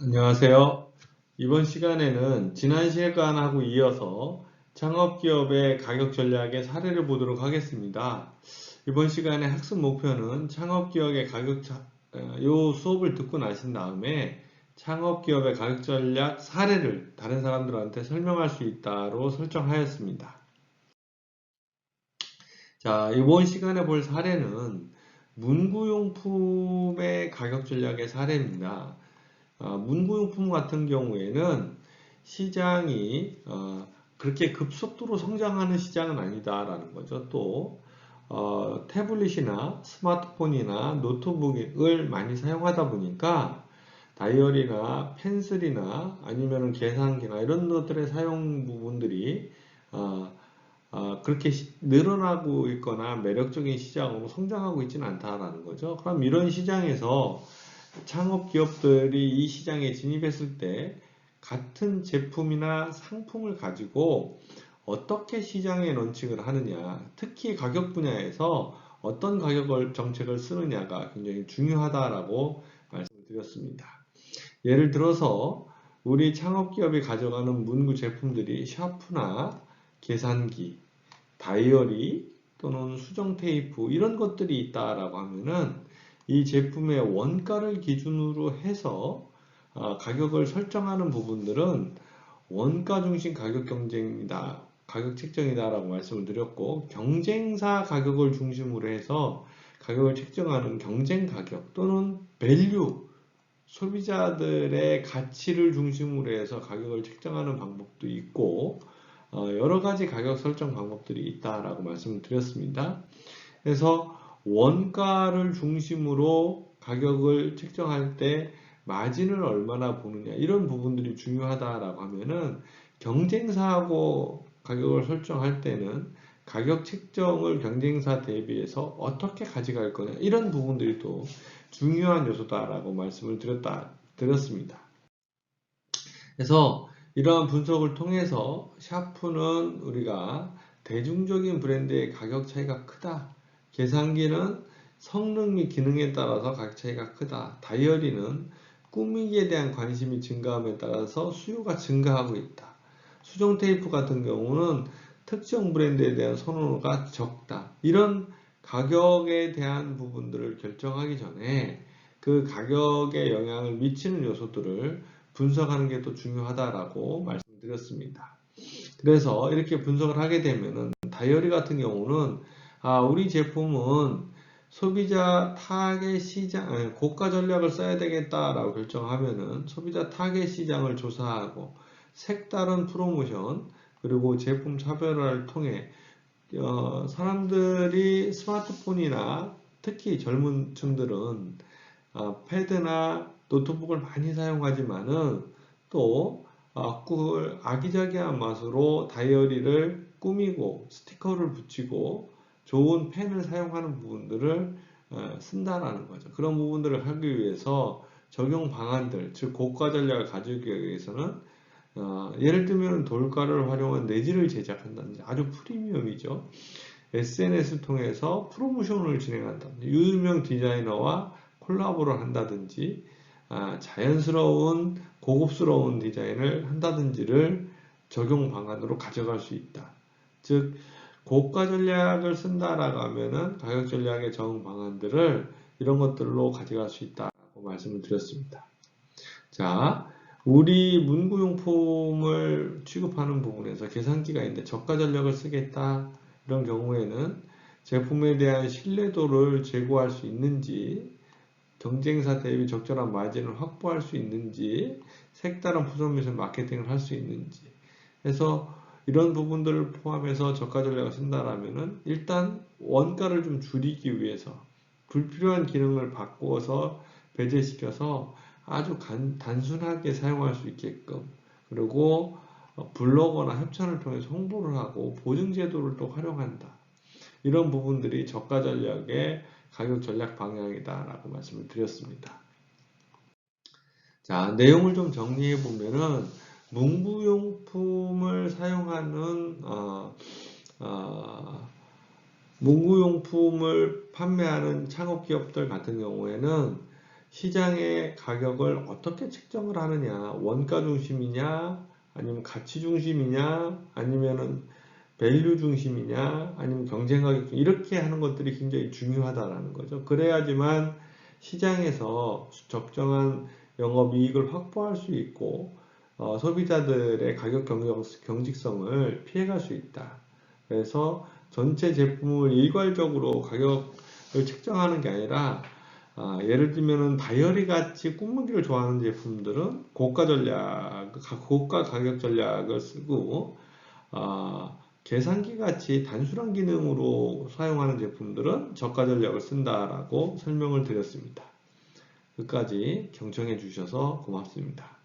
안녕하세요. 이번 시간에는 지난 시간하고 이어서 창업기업의 가격 전략의 사례를 보도록 하겠습니다. 이번 시간에 학습 목표는 창업기업의 가격, 자, 어, 요 수업을 듣고 나신 다음에 창업기업의 가격 전략 사례를 다른 사람들한테 설명할 수 있다로 설정하였습니다. 자, 이번 시간에 볼 사례는 문구용품의 가격 전략의 사례입니다. 어, 문구용품 같은 경우에는 시장이 어, 그렇게 급속도로 성장하는 시장은 아니다라는 거죠. 또 어, 태블릿이나 스마트폰이나 노트북을 많이 사용하다 보니까 다이어리나 펜슬이나 아니면 계산기나 이런 것들의 사용 부분들이 그렇게 시, 늘어나고 있거나 매력적인 시장으로 성장하고 있지는 않다라는 거죠. 그럼 이런 시장에서 창업 기업들이 이 시장에 진입했을 때 같은 제품이나 상품을 가지고 어떻게 시장에 런칭을 하느냐, 특히 가격 분야에서 어떤 가격을 정책을 쓰느냐가 굉장히 중요하다라고 말씀을 드렸습니다. 예를 들어서 우리 창업기업이 가져가는 문구 제품들이 샤프나 계산기, 다이어리 또는 수정 테이프 이런 것들이 있다라고 하면은 이 제품의 원가를 기준으로 해서 어, 가격을 설정하는 부분들은 원가 중심 가격 경쟁이다, 가격 책정이다 라고 말씀을 드렸고 경쟁사 가격을 중심으로 해서 가격을 책정하는 경쟁 가격 또는 밸류 소비자들의 가치를 중심으로 해서 가격을 책정하는 방법도 있고 어, 여러 가지 가격 설정 방법들이 있다라고 말씀을 드렸습니다. 그래서 원가를 중심으로 가격을 책정할 때 마진을 얼마나 보느냐 이런 부분들이 중요하다라고 하면은 경쟁사하고 가격을 설정할 때는 가격 책정을 경쟁사 대비해서 어떻게 가져갈 거냐 이런 부분들이 또 중요한 요소다라고 말씀을 드렸다 드렸습니다. 그래서 이러한 분석을 통해서 샤프는 우리가 대중적인 브랜드의 가격 차이가 크다 계산기는 성능 및 기능에 따라서 가격 차이가 크다. 다이어리는 꾸미기에 대한 관심이 증가함에 따라서 수요가 증가하고 있다. 수정 테이프 같은 경우는 특정 브랜드에 대한 선호가 적다. 이런 가격에 대한 부분들을 결정하기 전에 그 가격에 영향을 미치는 요소들을 분석하는 게또 중요하다라고 말씀드렸습니다. 그래서 이렇게 분석을 하게 되면은 다이어리 같은 경우는 아, 우리 제품은 소비자 타겟 시장, 아니, 고가 전략을 써야 되겠다라고 결정하면은 소비자 타겟 시장을 조사하고 색다른 프로모션 그리고 제품 차별화를 통해 어, 사람들이 스마트폰이나 특히 젊은 층들은 어, 패드나 노트북을 많이 사용하지만은 또 어, 아기자기한 맛으로 다이어리를 꾸미고 스티커를 붙이고 좋은 펜을 사용하는 부분들을 어, 쓴다라는 거죠. 그런 부분들을 하기 위해서 적용 방안들, 즉 고가 전략을 가지기 위해서는 어, 예를 들면 돌가를 활용한 내지를 제작한다든지 아주 프리미엄이죠. SNS를 통해서 프로모션을 진행한다든지 유명 디자이너와 콜라보를 한다든지 아, 자연스러운 고급스러운 디자인을 한다든지를 적용 방안으로 가져갈 수 있다. 즉 고가 전략을 쓴다라고 하면은 가격 전략의 적응 방안들을 이런 것들로 가져갈 수 있다고 말씀을 드렸습니다. 자, 우리 문구용품을 취급하는 부분에서 계산기가 있는데 저가 전략을 쓰겠다 이런 경우에는 제품에 대한 신뢰도를 제고할 수 있는지 경쟁사 대비 적절한 마진을 확보할 수 있는지 색다른 프로미션 마케팅을 할 수 있는지 해서 이런 부분들을 포함해서 저가 전략을 쓴다라면은 일단 원가를 좀 줄이기 위해서 불필요한 기능을 바꾸어서 배제시켜서 아주 간, 단순하게 사용할 수 있게끔 그리고 블로거나 협찬을 통해서 홍보를 하고 보증 제도를 또 활용한다. 이런 부분들이 저가 전략의 가격 전략 방향이다라고 말씀을 드렸습니다. 자, 내용을 좀 정리해 보면은 문구용품을 사용하는 어, 어, 문구용품을 판매하는 창업기업들 같은 경우에는 시장의 가격을 어떻게 책정을 하느냐, 원가 중심이냐, 아니면 가치 중심이냐, 아니면은 밸류 중심이냐, 아니면 경쟁 가격 중 이렇게 하는 것들이 굉장히 중요하다라는 거죠. 그래야지만 시장에서 적정한 영업이익을 확보할 수 있고 어, 소비자들의 가격 경직성을 피해갈 수 있다. 그래서 전체 제품을 일괄적으로 가격을 책정하는 게 아니라 아, 예를 들면은 다이어리 같이 꿈무기를 좋아하는 제품들은 고가 전략, 고가 가격 전략을 쓰고 아, 계산기 같이 단순한 기능으로 사용하는 제품들은 저가 전략을 쓴다라고 설명을 드렸습니다. 끝까지 경청해 주셔서 고맙습니다.